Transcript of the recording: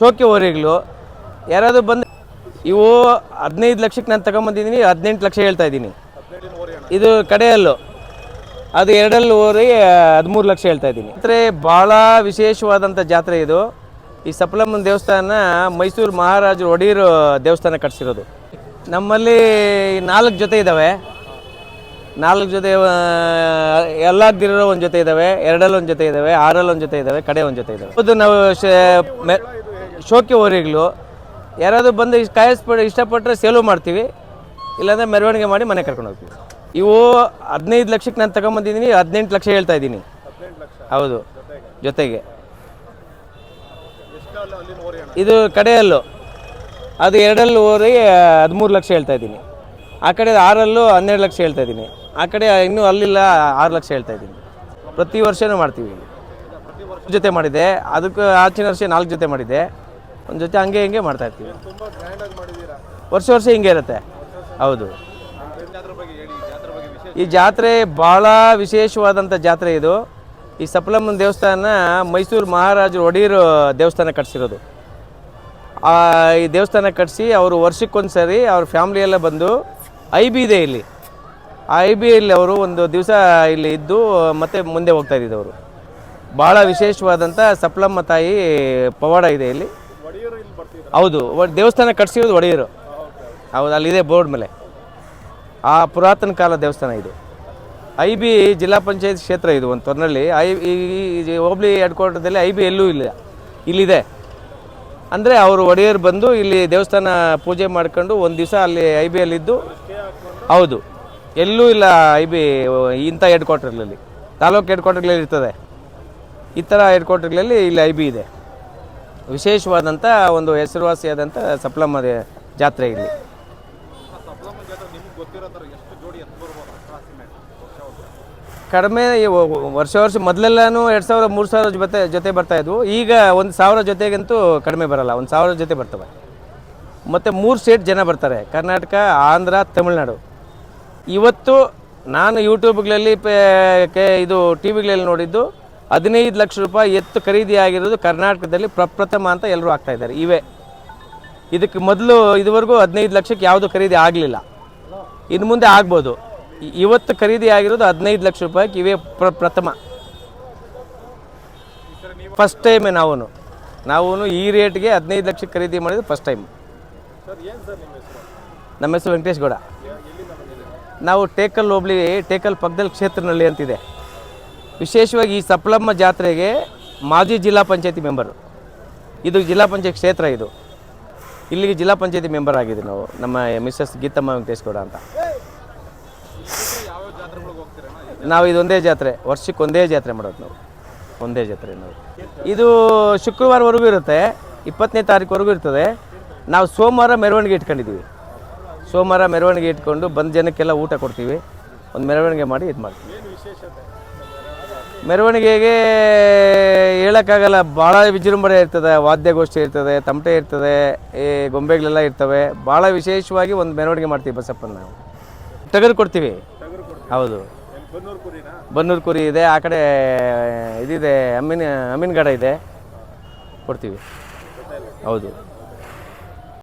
ಶೋಕಿ ಓರಿಗಳು, ಯಾರಾದರೂ ಬಂದು, ಇವು ಹದಿನೈದು ಲಕ್ಷಕ್ಕೆ ನಾನು ತಗೊಂಬಂದಿದ್ದೀನಿ ಹದಿನೆಂಟು ಲಕ್ಷ ಹೇಳ್ತಾ ಇದ್ದೀನಿ. ಇದು ಕಡೆಯಲ್ಲು. ಅದು ಎರಡಲ್ಲಿ ಓರಿ ಹದಿಮೂರು ಲಕ್ಷ ಹೇಳ್ತಾ ಇದ್ದೀನಿ. ಜಾತ್ರೆ ಭಾಳ ವಿಶೇಷವಾದಂಥ ಜಾತ್ರೆ ಇದು. ಈ ಸಪ್ಲಮ್ಮನ ದೇವಸ್ಥಾನ ಮೈಸೂರು ಮಹಾರಾಜರು ಒಡೆಯರು ದೇವಸ್ಥಾನ ಕಟ್ಸಿರೋದು. ನಮ್ಮಲ್ಲಿ ನಾಲ್ಕು ಜೊತೆ ಇದ್ದಾವೆ ನಾಲ್ಕು ಜೊತೆ ಎಲ್ಲದಿರೋ ಒಂದು ಜೊತೆ ಇದ್ದಾವೆ ಎರಡಲ್ಲಿ ಒಂದು ಜೊತೆ ಇದ್ದಾವೆ ಆರಲ್ಲಿ ಒಂದು ಜೊತೆ ಇದ್ದಾವೆ ಕಡೆ ಒಂದು ಜೊತೆ ಇದ್ದಾವೆ ಅದು ನಾವು ಶೋಕಿ ಓರಿಗಳು ಯಾರಾದರೂ ಬಂದು ಕಾಯಿಸ್ಬಿಟ್ಟು ಇಷ್ಟಪಟ್ಟರೆ ಸೇಲು ಮಾಡ್ತೀವಿ. ಇಲ್ಲಾಂದರೆ ಮೆರವಣಿಗೆ ಮಾಡಿ ಮನೆ ಕರ್ಕೊಂಡು ಹೋಗ್ತೀವಿ. ಇವು ಹದಿನೈದು ಲಕ್ಷಕ್ಕೆ ನಾನು ತಗೊಂಬಂದಿದ್ದೀನಿ, ಹದಿನೆಂಟು ಲಕ್ಷ ಹೇಳ್ತಾ ಇದ್ದೀನಿ. ಹೌದು, ಜೊತೆಗೆ. ಇದು ಕಡೆಯಲ್ಲೂ. ಅದು ಎರಡಲ್ಲೂ ಹೋರಿ, ಹದಿಮೂರು ಲಕ್ಷ ಹೇಳ್ತಾ ಇದ್ದೀನಿ. ಆ ಕಡೆ ಆರಲ್ಲೂ ಹನ್ನೆರಡು ಲಕ್ಷ ಹೇಳ್ತಾ ಇದ್ದೀನಿ. ಆ ಕಡೆ ಇನ್ನೂ ಅಲ್ಲಿಲ್ಲ, ಆರು ಲಕ್ಷ ಹೇಳ್ತಾ ಇದ್ದೀನಿ. ಪ್ರತಿ ವರ್ಷವೂ ಮಾಡ್ತೀವಿ. ಜೊತೆ ಮಾಡಿದೆ. ಅದಕ್ಕೆ ಆಚಿನ ವರ್ಷ ನಾಲ್ಕು ಜೊತೆ ಮಾಡಿದ್ದೆ ಒಂದು ಜೊತೆ ಹಂಗೆ ಹಿಂಗೆ ಮಾಡ್ತಾ ಇರ್ತೀವಿ. ವರ್ಷ ವರ್ಷ ಹಿಂಗೆ ಇರುತ್ತೆ. ಹೌದು. ಈ ಜಾತ್ರೆ ಭಾಳ ವಿಶೇಷವಾದಂಥ ಜಾತ್ರೆ ಇದು. ಈ ಸಪ್ಲಮ್ಮನ ದೇವಸ್ಥಾನ ಮೈಸೂರು ಮಹಾರಾಜರು ಒಡೆಯರು ದೇವಸ್ಥಾನ ಕಟ್ಸಿರೋದು. ಈ ದೇವಸ್ಥಾನ ಕಟ್ಟಿಸಿ ಅವರು ವರ್ಷಕ್ಕೊಂದು ಸರಿ ಅವ್ರ ಫ್ಯಾಮ್ಲಿ ಎಲ್ಲ ಬಂದು ಐ ಬಿ ಇದೆ ಇಲ್ಲಿ. ಆ ಐ ಬಿಯಲ್ಲಿ ಅವರು ಒಂದು ದಿವಸ ಇಲ್ಲಿ ಇದ್ದು, ಮತ್ತೆ ಮುಂದೆ ಹೋಗ್ತಾ ಇದ್ದಿದ್ದವರು ಭಾಳ ವಿಶೇಷವಾದಂಥ ಸಪ್ಲಮ್ಮ ತಾಯಿ ಪವಾಡ ಇದೆ ಇಲ್ಲಿ. ಹೌದು ದೇವಸ್ಥಾನ ಕಟ್ಸಿರೋದು ಒಡೆಯರು. ಹೌದು, ಅಲ್ಲಿದೆ ಬೋರ್ಡ್ ಮೇಲೆ. ಆ ಪುರಾತನ ಕಾಲ ದೇವಸ್ಥಾನ ಇದು. ಐ ಬಿ ಜಿಲ್ಲಾ ಪಂಚಾಯತ್ ಕ್ಷೇತ್ರ ಇದು ಒಂದು ತೊರ್ನಲ್ಲಿ. ಐ ಈ ಹೋಬ್ಳಿ ಹೆಡ್ ಕ್ವಾರ್ಟರ್ದಲ್ಲಿ ಐ ಬಿ ಎಲ್ಲೂ ಇಲ್ಲ, ಇಲ್ಲಿದೆ. ಅಂದರೆ ಅವರು ಒಡೆಯರು ಬಂದು ಇಲ್ಲಿ ದೇವಸ್ಥಾನ ಪೂಜೆ ಮಾಡ್ಕೊಂಡು ಒಂದು ದಿವಸ ಅಲ್ಲಿ ಐ ಬಿ ಅಲ್ಲಿದ್ದು. ಹೌದು, ಎಲ್ಲೂ ಇಲ್ಲ ಐ ಬಿ ಇಂಥ ಹೆಡ್ ಕ್ವಾರ್ಟರ್ಗಳಲ್ಲಿ ತಾಲೂಕು ಹೆಡ್ ಕ್ವಾರ್ಟರ್ಗಳಲ್ಲಿ ಇರ್ತದೆ. ಈ ಥರ ಹೆಡ್ ಕ್ವಾರ್ಟರ್ಗಳಲ್ಲಿ ಇಲ್ಲಿ ಐ ಬಿ ಇದೆ. ವಿಶೇಷವಾದಂಥ ಒಂದು ಹೆಸರುವಾಸಿಯಾದಂಥ ಸಪ್ಲಮ್ಮ ಜಾತ್ರೆ ಇಲ್ಲಿ. ಕಡಿಮೆ ವರ್ಷ ವರ್ಷ ಮೊದಲೆಲ್ಲನೂ ಎರಡು ಸಾವಿರ, ಮೂರು ಸಾವಿರ ಜೊತೆ ಜೊತೆ ಬರ್ತಾ ಇದ್ವು. ಈಗ ಒಂದು ಸಾವಿರ ಜೊತೆಗಂತೂ ಕಡಿಮೆ ಬರಲ್ಲ, ಒಂದು ಸಾವಿರ ಜೊತೆ ಬರ್ತವೆ. ಮತ್ತು ಮೂರು ಸ್ಟೇಟ್ ಜನ ಬರ್ತಾರೆ, ಕರ್ನಾಟಕ, ಆಂಧ್ರ, ತಮಿಳ್ನಾಡು. ಇವತ್ತು ನಾನು ಯೂಟ್ಯೂಬ್ಗಳಲ್ಲಿ ಪೇ- ಕೆ ಇದು ಟಿ ವಿಗಳಲ್ಲಿ ನೋಡಿದ್ದು ಹದಿನೈದು ಲಕ್ಷ ರೂಪಾಯಿ ಎತ್ತು ಖರೀದಿ ಆಗಿರೋದು ಕರ್ನಾಟಕದಲ್ಲಿ ಪ್ರಪ್ರಥಮ ಅಂತ ಎಲ್ಲರೂ ಆಗ್ತಾ ಇದ್ದಾರೆ. ಇವೆ. ಇದಕ್ಕೆ ಮೊದಲು ಇದುವರೆಗೂ ಹದಿನೈದು ಲಕ್ಷಕ್ಕೆ ಯಾವುದು ಖರೀದಿ ಆಗಲಿಲ್ಲ. ಇನ್ನು ಮುಂದೆ ಆಗ್ಬೋದು. ಇವತ್ತು ಖರೀದಿ ಆಗಿರೋದು ಹದಿನೈದು ಲಕ್ಷ ರೂಪಾಯಿಗೆ ಇವೇ ಪ್ರ ಪ್ರಥಮ. ಫಸ್ಟ್ ಟೈಮೇ ನಾವು ನಾವು ಈ ರೇಟ್ಗೆ ಹದಿನೈದು ಲಕ್ಷಕ್ಕೆ ಖರೀದಿ ಮಾಡಿದ್ದು ಫಸ್ಟ್ ಟೈಮ್ ನಮ್ಮ ಹೆಸರು ವೆಂಕಟೇಶ್ ಗೌಡ. ನಾವು ಟೇಕಲ್ ಹೋಬ್ಳಿ, ಟೇಕಲ್ ಪಕ್ಕದಲ್ಲಿ ಕ್ಷೇತ್ರನಲ್ಲಿ ಅಂತಿದೆ. ವಿಶೇಷವಾಗಿ ಈ ಸಪ್ಲಮ್ಮ ಜಾತ್ರೆಗೆ ಮಾಜಿ ಜಿಲ್ಲಾ ಪಂಚಾಯತಿ ಮೆಂಬರು. ಇದು ಜಿಲ್ಲಾ ಪಂಚಾಯತ್ ಕ್ಷೇತ್ರ ಇದು. ಇಲ್ಲಿಗೆ ಜಿಲ್ಲಾ ಪಂಚಾಯತಿ ಮೆಂಬರ್ ಆಗಿದ್ದೀವಿ ನಾವು, ನಮ್ಮ ಮಿಸ್ಸಸ್ ಗೀತಮ್ಮ ವೆಂಕಟೇಶ್ಗೌಡ ಅಂತ. ನಾವು ಇದೊಂದೇ ಜಾತ್ರೆ, ವರ್ಷಕ್ಕೆ ಒಂದೇ ಜಾತ್ರೆ ಮಾಡೋದು ನಾವು. ಒಂದೇ ಜಾತ್ರೆ ನಾವು. ಇದು ಶುಕ್ರವಾರವರೆಗೂ ಇರುತ್ತೆ, ಇಪ್ಪತ್ತನೇ ತಾರೀಕುವರೆಗೂ ಇರ್ತದೆ. ನಾವು ಸೋಮವಾರ ಮೆರವಣಿಗೆ ಇಟ್ಕೊಂಡಿದ್ದೀವಿ. ಸೋಮವಾರ ಮೆರವಣಿಗೆ ಇಟ್ಕೊಂಡು ಬಂದ ಜನಕ್ಕೆಲ್ಲ ಊಟ ಕೊಡ್ತೀವಿ. ಒಂದು ಮೆರವಣಿಗೆ ಮಾಡಿ ಇದು ಮಾಡ್ತೀವಿ ಮೆರವಣಿಗೆಗೆ ಹೇಳೋಕ್ಕಾಗಲ್ಲ, ಭಾಳ ವಿಜೃಂಭಣೆ ಇರ್ತದೆ, ವಾದ್ಯಗೋಷ್ಠಿ ಇರ್ತದೆ, ತಮಟೆ ಇರ್ತದೆ, ಈ ಗೊಂಬೆಗಳೆಲ್ಲ ಇರ್ತವೆ. ಭಾಳ ವಿಶೇಷವಾಗಿ ಒಂದು ಮೆರವಣಿಗೆ ಮಾಡ್ತೀವಿ ಬಸಪ್ಪನ ನಾವು. ಟಗರು ಕೊಡ್ತೀವಿ ಹೌದು. ಬನ್ನೂರು ಕುರಿ ಇದೆ, ಆ ಕಡೆ ಇದಿದೆ, ಅಮ್ಮಿನ ಅಮ್ಮಿನಗಡ ಇದೆ. ಕೊಡ್ತೀವಿ. ಹೌದು.